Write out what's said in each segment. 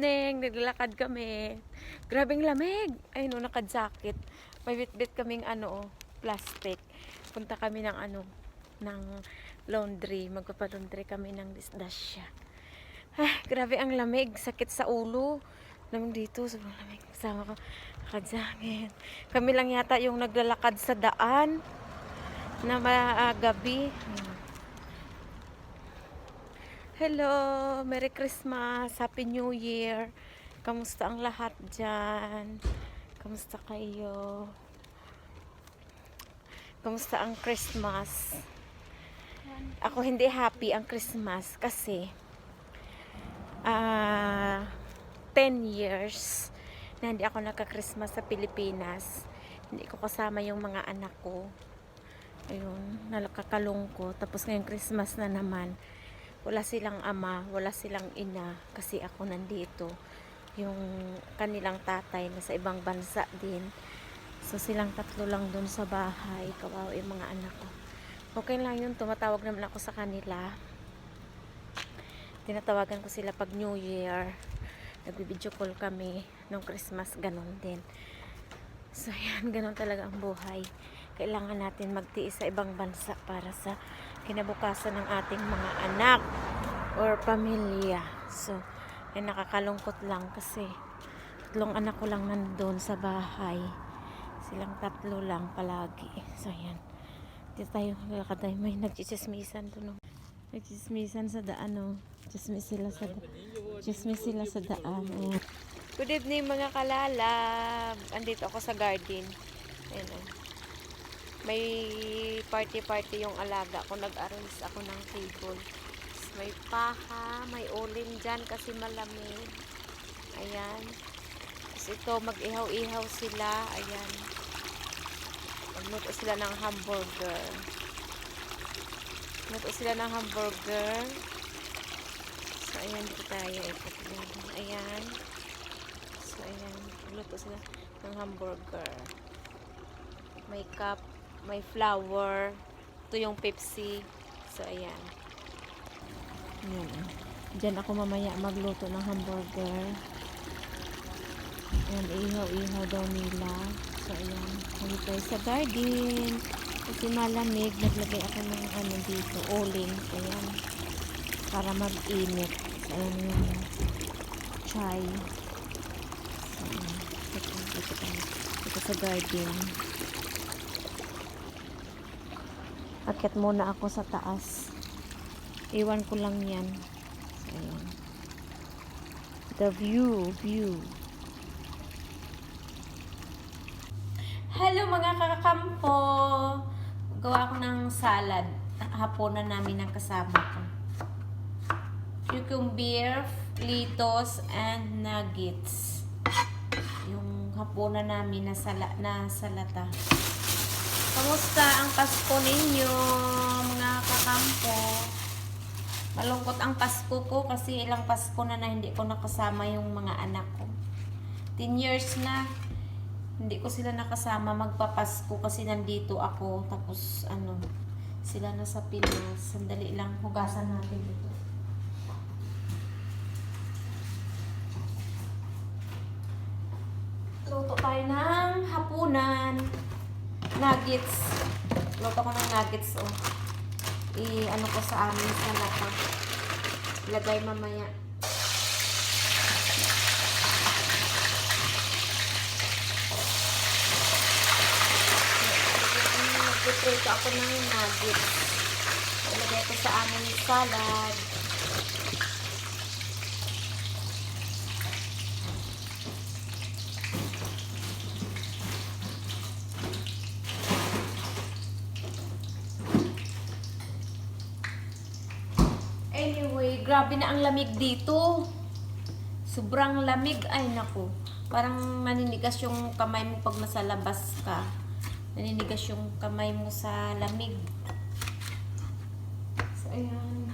Evening. Naglalakad kami. Grabing lamig. Ay no, naka-jacket. May bit-bit kaming ano, plastic. Punta kami ng ano, ng laundry. Magpapalaundry kami ng disdasya. Ay, grabe ang lamig. Sakit sa ulo. Lamig dito. Sobrang lamig. Kasama ko. Naka-jacket. Kami lang yata yung naglalakad sa daan na ah, gabi. Ayun. Hello, Merry Christmas, Happy New Year. Kamusta ang lahat dyan? Kamusta kayo? Kamusta ang Christmas? Ako hindi happy ang Christmas kasi ah 10 years na hindi ako nagka-Christmas sa Pilipinas. Hindi ko kasama yung mga anak ko. Ayun, nalakakalungko. Tapos ngayong Christmas na naman, wala silang ama, wala silang ina kasi ako nandito. Yung kanilang tatay na sa ibang bansa din. So silang tatlo lang doon sa bahay, kawawa yung mga anak ko. Okay lang yun, tumatawag naman ako sa kanila. Tinatawagan ko sila pag New Year. Nagbi-video call kami nung Christmas, ganun din. So yan, ganun talaga ang buhay. Kailangan natin magtiis sa ibang bansa para sa kinabukasan ng ating mga anak or pamilya. So, ay nakakalungkot lang kasi tatlong anak ko lang nandun sa bahay. Silang tatlo lang palagi. So, yan. Dito tayo lalakad tayo. May nagchismismisan doon. No? Nagchismisan sa daan. No? Chismis sila sa daan. Chismis sila sa daan. Ayan. Good evening mga kalalab. Andito ako sa garden. Ayan o. May party-party yung alaga ko. Nag-arrange ako ng table. May paha, may uling dyan kasi malamig. Ayan. Tapos ito, mag-ihaw-ihaw sila. Ayan. Magluto sila ng hamburger. Magluto sila ng hamburger. So, ayan, dito tayo. Ayan. So, ayan. Magluto sila ng hamburger. May cup, may flour. Ito yung Pepsi. So, ayan. Ayan. Diyan ako mamaya magluto ng hamburger. Ayan, ihaw-ihaw daw nila. So, ayan. Nandito tayo sa garden. Kasi malamig. Naglagay ako ng ano dito, uling. Ayan. Para mag-init. So, ayan yung chai. So, ayan. Dito, dito tayo. Dito sa garden. Akit muna ako sa taas. Iwan ko lang yan. Ayan. The view, view. Hello mga kakakampo! Gawa ko ng salad. Haponan namin ng kasama ko. Cucumber, litos, and nuggets. Yung hapunan namin na, sala, na salata. Kamusta ang Pasko ninyo, mga kakampo? Malungkot ang Pasko ko kasi ilang Pasko na na hindi ko nakasama yung mga anak ko. 10 years na hindi ko sila nakasama magpapasko kasi nandito ako tapos ano sila na sa Pinas. Sandali lang hugasan natin ito. Luto tayo ng hapunan. Nuggets. Luto ko ng nuggets oh. I ano ko sa amin sa lata. Lagay mamaya. Nagpiprito ako ng nuggets. Ilagay ko sa aming salad. Grabe na ang lamig dito. Sobrang lamig. Ay, naku. Parang maninigas yung kamay mo pag nasa labas ka. Naninigas yung kamay mo sa lamig. So, ayan.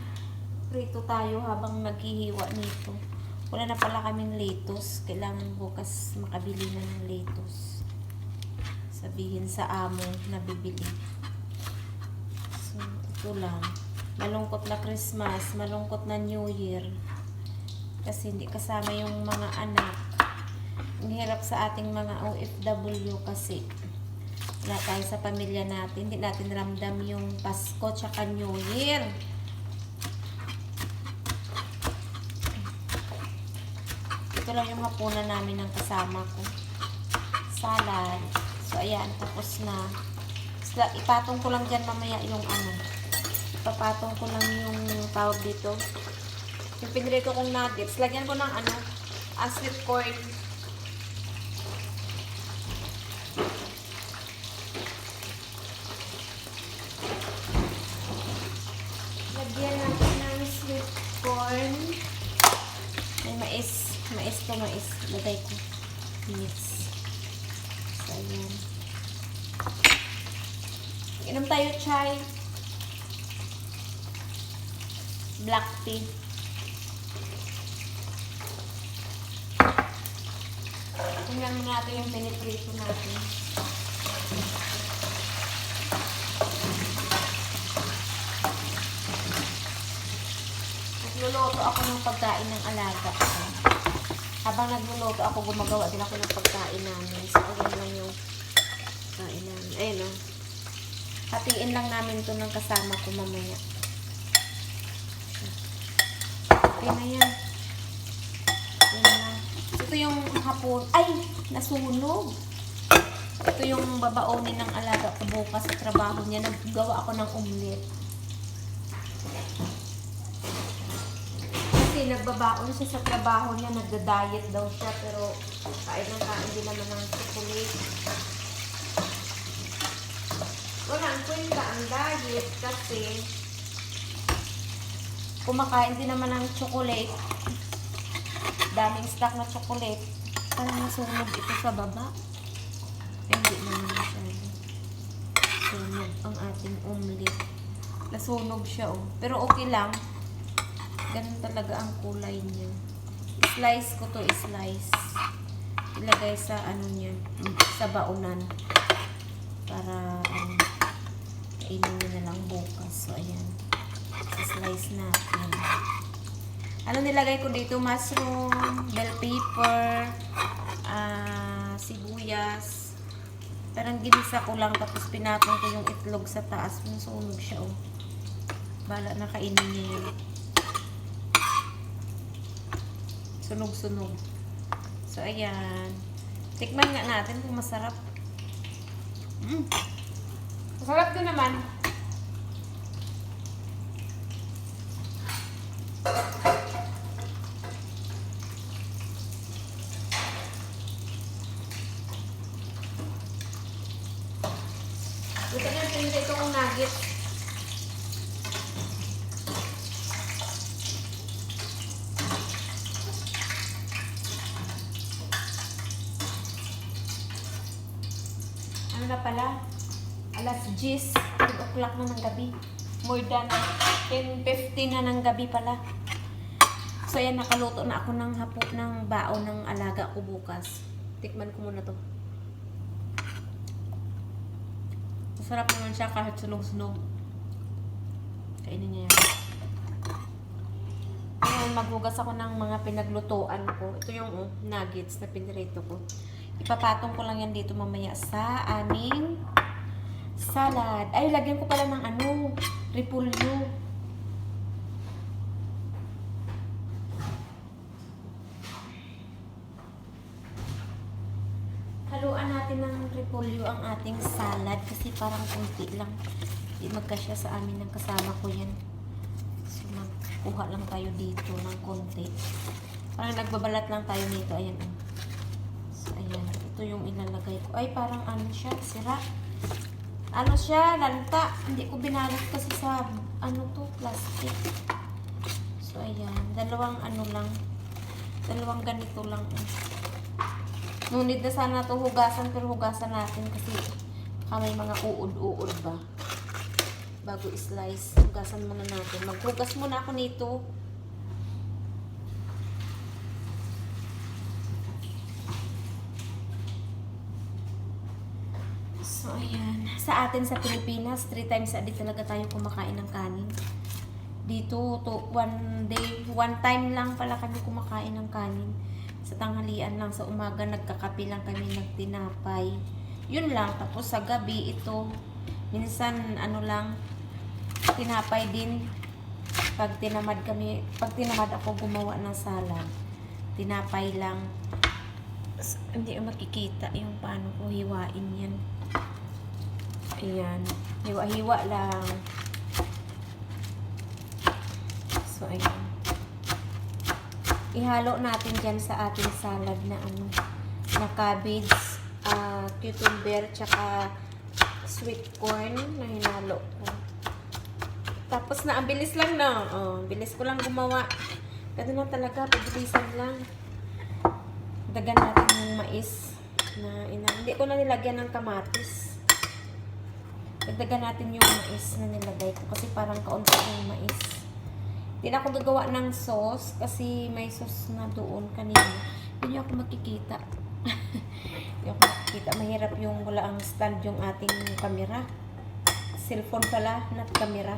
Prito tayo habang naghihiwa nito. Wala na pala kaming lettuce. Kailangan bukas makabili na ng lettuce. Sabihin sa amo na bibili. So, ito lang. Malungkot na Christmas, malungkot na New Year. Kasi hindi kasama yung mga anak. Ang hirap sa ating mga OFW kasi wala tayo sa pamilya natin. Hindi natin ramdam yung Pasko tsaka New Year. Ito lang yung hapunan namin ng kasama ko. Salad. So, ayan. Tapos na. Ipatong ko lang dyan mamaya yung ano. Papatong ko lang yung tawag dito. Yung pinrito kong nuggets. Lagyan ko ng ano. ah, sweet corn. Lagyan natin ng sweet corn. May mais. Mais to mais. Lagay ko. Mix. So, ayan. Inom tayo chai. Black tea. Tingnan natin yung penetrito natin. Nagluluto ako ng pagkain ng alaga. Habang nagluluto ako, gumagawa din ako ng pagkain namin. So, ayan lang yung pagkain namin. Ayun o. Hatiin lang namin to ng kasama ko mamaya. Okay na yan. Okay na. Ito yung hapon. Ay! Nasunog! Ito yung babaonin ng alaga ko bukas sa trabaho niya. Naggawa ako ng omelet. Kasi nagbabaon siya sa trabaho niya, nagda-diet daw siya, pero kain ng kain din naman ng chocolate. Wala ang kwenta ang diet kasi kumakain din naman ng chocolate. Daming stock na chocolate. Parang nasunog ito sa baba. Ay, hindi naman masyado. Sunog ang ating omelet. Nasunog siya, oh. Pero okay lang. Ganun talaga ang kulay niya. Slice ko to, slice. Ilagay sa ano niya, sa baonan. Para, ano, kainin nyo na lang bukas. So, ayan. Slice natin. Ano nilagay ko dito? Mushroom, bell pepper, ah, sibuyas. Parang ginisa ko lang tapos pinatong ko yung itlog sa taas. Nasunog siya, oh. Bala na kainin niya. Sunog-sunog. So, ayan. Tikman nga natin kung masarap. Mm. Masarap din naman. Ito na yung ito kong nugget. Ano na pala? Alas 10, 10 o'clock na ng gabi. More than 10.50 na ng gabi pala. So, ayan, nakaluto na ako ng hapo ng baon ng alaga ko bukas. Tikman ko muna to. Masarap naman siya kahit sunog-sunog. Kainin niya yan. Ngayon, maghugas ako ng mga pinaglutuan ko. Ito yung oh, nuggets na pinirito ko. Ipapatong ko lang yan dito mamaya sa aming salad. Ay, lagyan ko pala ng ano, repulyo. Haluan natin ng repolyo ang ating salad kasi parang kunti lang. Hindi magkasya sa amin ng kasama ko yan. So, magkuha lang tayo dito ng konti. Parang nagbabalat lang tayo nito. Ayan. oh. So, ayan. Ito yung ilalagay ko. Ay, parang ano siya, sira. Ano siya, lanta. Hindi ko binalot kasi sa, ano to, plastic. So, ayan. Dalawang ano lang. Dalawang ganito lang. Oh. Ngunit na sana ito hugasan, pero hugasan natin kasi baka may mga uod-uod ba. Bago i-slice, hugasan muna natin. Maghugas muna ako nito. So, ayan. Sa atin sa Pilipinas, three times a day talaga tayo kumakain ng kanin. dito to one day, one time lang pala kami kumakain ng kanin. Sa tanghalian lang, sa umaga nagkakape lang kami nagtinapay. Yun lang, tapos sa gabi ito, minsan ano lang, tinapay din. Pag tinamad kami, pag tinamad ako gumawa ng salad, tinapay lang. Hindi makikita yung paano ko hiwain yan. Ayan. Hiwa-hiwa lang. So, ayan. Ihalo natin dyan sa ating salad na ano, na cabbage, ah, cucumber, tsaka sweet corn na hinalo ko. Tapos na, ang bilis lang na. Oh, bilis ko lang gumawa. Ganun lang talaga, pabilisan lang. Dagan natin yung mais na ina. Hindi ko na nilagyan ng kamatis. Dagdagan natin yung mais na nilagay ko kasi parang kaunti yung mais. Hindi na ako gagawa ng sauce kasi may sauce na doon kanina. Hindi ako makikita. Hindi ako makikita. Mahirap yung wala ang stand yung ating camera. Cellphone pala, not camera.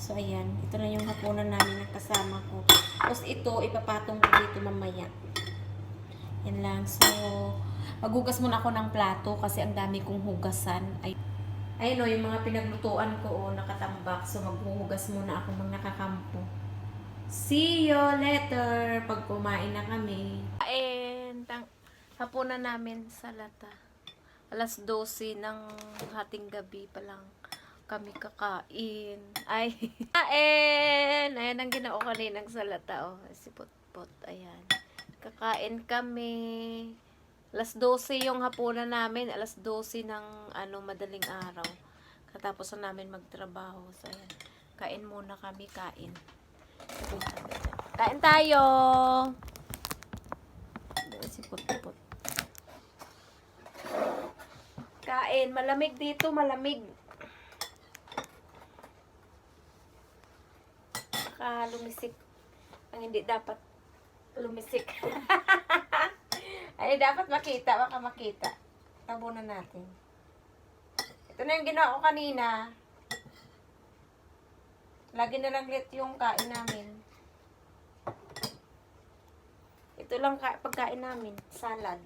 So, ayan. Ito na yung hapunan namin na kasama ko. Tapos ito, ipapatong ko dito mamaya. Yan lang. So, maghugas muna ako ng plato kasi ang dami kong hugasan. Ay, ayun o, yung mga pinaglutuan ko o nakatambak. So, maghuhugas muna ako ng nakakampo. See you later pag kumain na kami. Kain. Tang hapunan namin sa lata. Alas 12 ng hating gabi pa lang kami kakain. Ay, kain! Ayan ang ginao kaninang salata. Oh, si Putput. Ayan. Kakain kami. Alas 12 yung hapunan namin. Alas 12 ng ano, madaling araw. Katapos na namin magtrabaho. So, ayan. Kain muna kami. Kain. Kain tayo! Si Putput. Kain. Malamig dito. Malamig. Baka lumisik. Ang hindi dapat lumisik. Ay, dapat makita. Baka makita. Tabunan natin. Ito na yung ginawa ko kanina. Lagi na lang lit yung kain namin. Ito lang ka pagkain namin. Salad.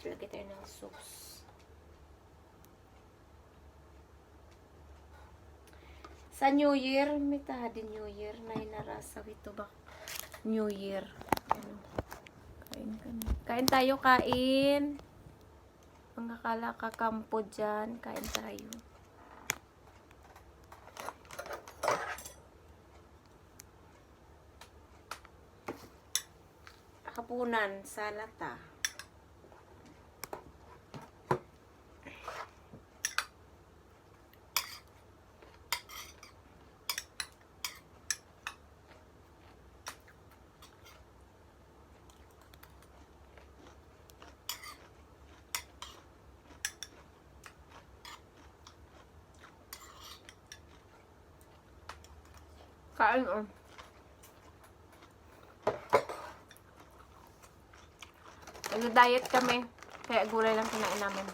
Lagay tayo ng sauce. Sa New Year, may tahadin New Year na inarasaw ito ba? New Year. Kain kami. Kain tayo, kain. Mga kala kakampo dyan. Kain tayo. Hapunan sa lata. Kain oh. Nag-diet kami. Kaya gulay lang kinain namin.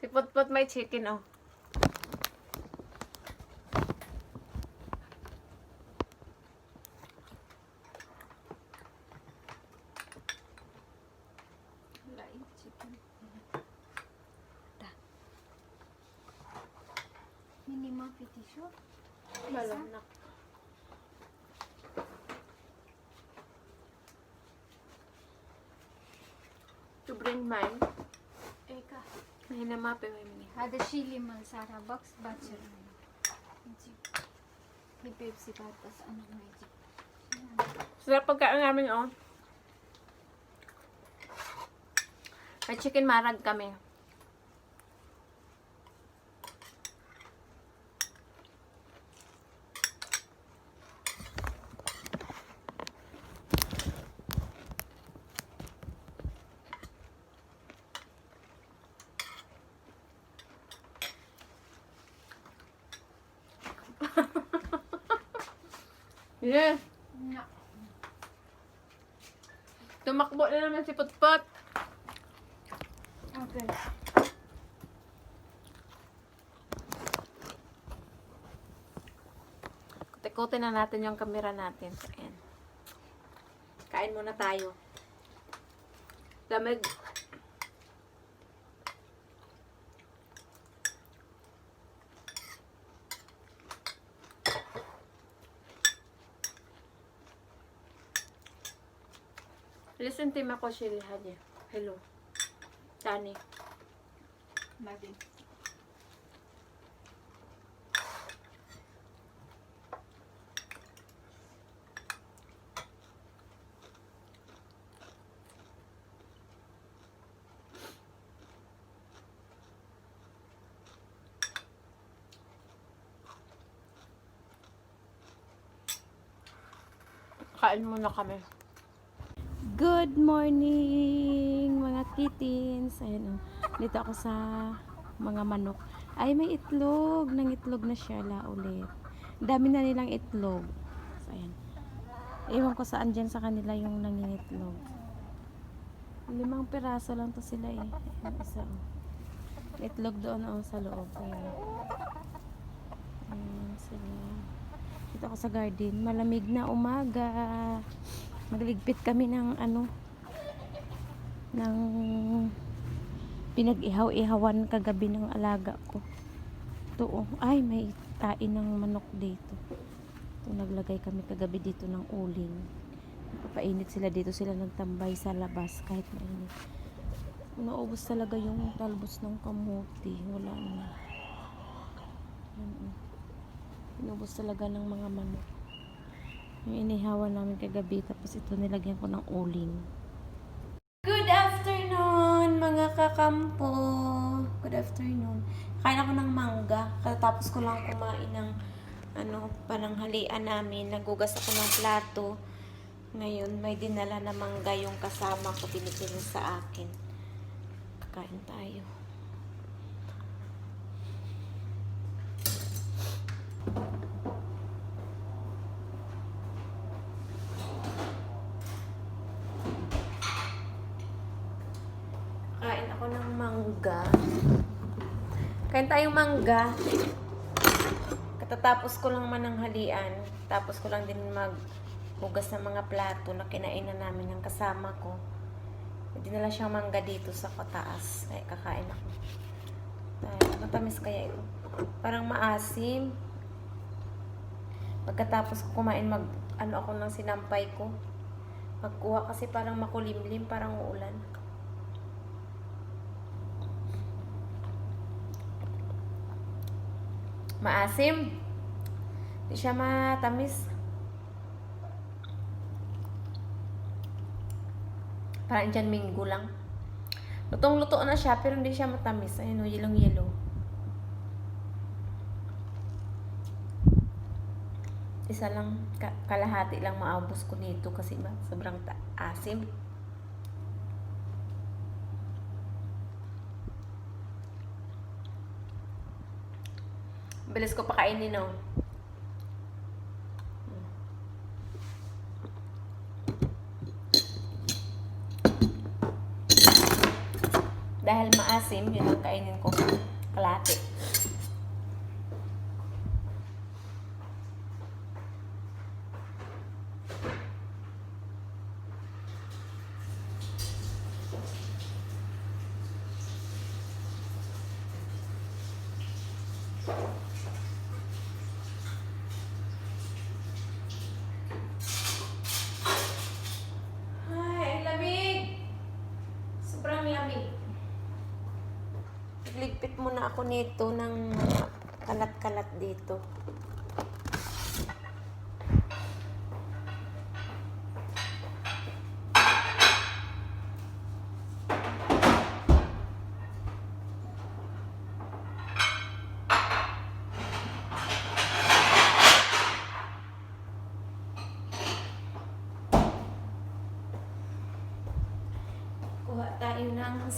Si Putput may chicken oh. ಮಾಪೆ mummy Adashili man Sarah Box Bachelor. Ni Pepsi Patas ano magic. Sarap pagkain namin, oh. May chicken marag kami. Tikotin na natin yung camera natin. Ayan. Kain muna tayo. Lamig. Listen to ako, Shiri Hadi. Hello. Tani. Madi. Kain muna kami. Good morning, mga kittens. Ayan, oh. Dito ako sa mga manok. Ay, may itlog. Nang itlog na siya la ulit. Dami na nilang itlog. So, ayan. Ewan ko saan dyan sa kanila yung nangingitlog. Limang piraso lang to sila eh. Ayan, isa, oh. Itlog doon oh, sa loob. Ayan. Ayan sila. Dito ako sa garden. Malamig na umaga. Magligpit kami ng ano ng pinag-ihaw-ihawan kagabi ng alaga ko. Ito oh. Ay, may tain ng manok dito. Ito, naglagay kami kagabi dito ng uling. Papainit sila dito. Sila nagtambay sa labas kahit mainit. Naubos talaga yung talbos ng kamuti. Wala na. Inubos talaga ng mga manok. Yung inihawan namin kagabi, tapos ito nilagyan ko ng uling. Good afternoon, mga kakampo. Good afternoon. Kain ako ng mangga. Katapos ko lang kumain ng ano, pananghalian namin. Nagugas ako ng plato. Ngayon, may dinala na mangga yung kasama ko pinipili sa akin. Kakain tayo. Kain ako ng mangga. Kain tayong mangga. Katatapos ko lang mananghalian. Tapos ko lang din maghugas ng mga plato na kinainan namin ng kasama ko. Dinala siyang mangga dito sa kataas. Kaya kakain ako. Ay, matamis kaya ito. Parang maasim. Pagkatapos ko kumain, mag, ano ako ng sinampay ko. Pagkuha kasi parang makulimlim, parang uulan. Maasim. Di siya matamis. Parang dyan minggo lang. Lutong-luto na siya, pero hindi siya matamis. Ayun o, yelong-yellow. Isa lang, ka- kalahati lang maabos ko nito kasi ba, sobrang asim. Bilis ko pakainin, no? Dahil maasim, yun ang kainin ko. Kalate. Ay, ang lamig! Sobrang lamig. Ligpit muna ako nito ng kalat-kalat dito. Kuha tayo ng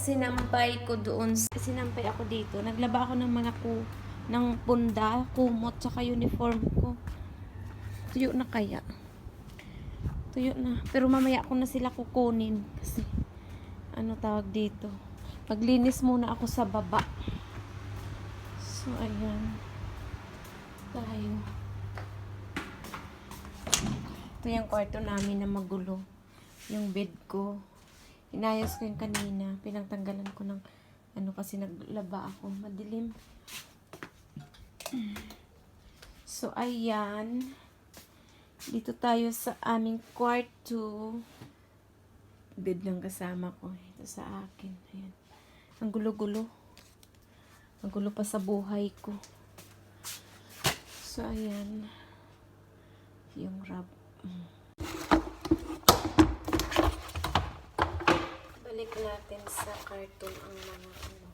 sinampay ko doon. Sinampay ako dito. Naglaba ako ng mga ku ng punda, kumot, tsaka uniform ko. Tuyo na kaya. Tuyo na. Pero mamaya ko na sila kukunin. Kasi, ano tawag dito. Maglinis muna ako sa baba. So, ayan. Tayo. Ito yung kwarto namin na magulo. Yung bed ko. Inayos ko yung kanina. Pinagtanggalan ko ng ano kasi naglaba ako. Madilim. So, ayan. Dito tayo sa aming kwarto. Bed ng kasama ko. Ito sa akin. Ayan. Ang gulo-gulo. Ang gulo pa sa buhay ko. So, ayan. Yung rub. Mm. Balik natin sa cartoon ang mga ano.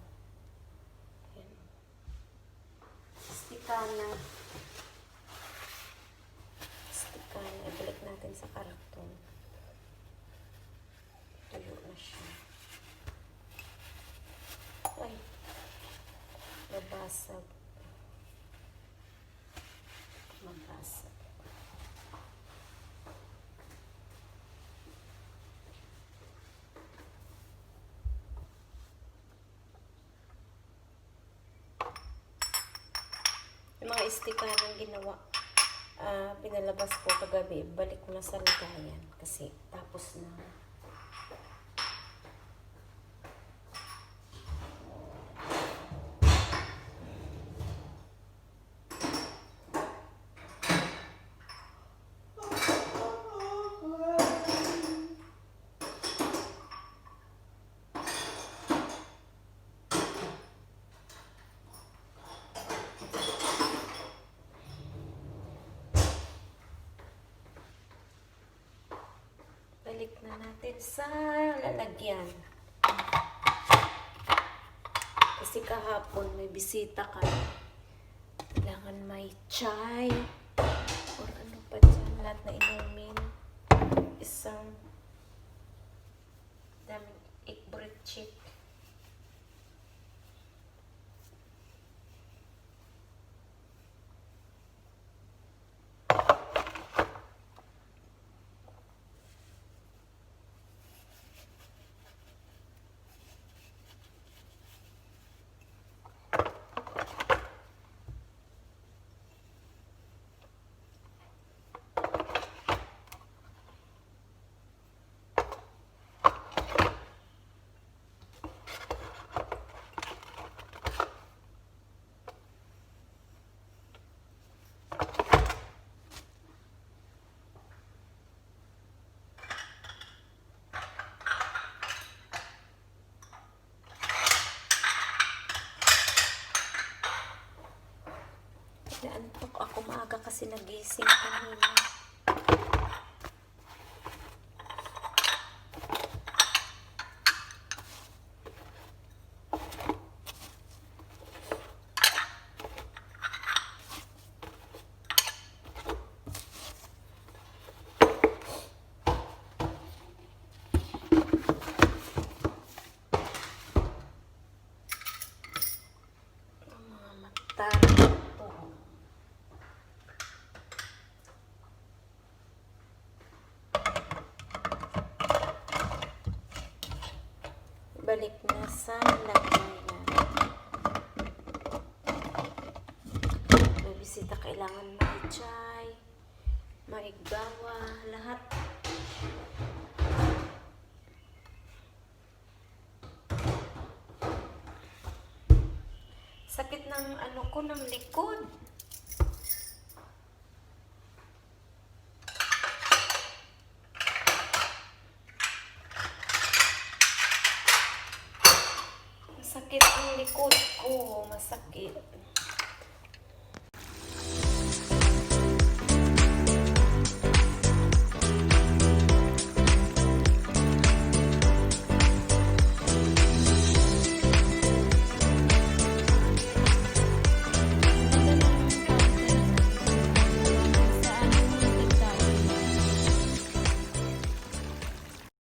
Ayan. Stikana. Stikana. Ibalik natin sa cartoon. Tuyo na siya. Ay. Nabasag. Mabasag. Mga istikarang ginawa, ah, pinalabas ko kagabi, balik na sa lagayan kasi tapos na. Balik na natin sa lalagyan. Kasi kahapon may bisita ka. Kailangan may chai. Or ano pa dyan. Lahat na inumin. Isang Naantok ako maaga kasi nagising kanina. Ang mga mata na ito. balik na sa lagayan. May bisita kailangan may gawa, lahat. Sakit ng ano ko, ng likod.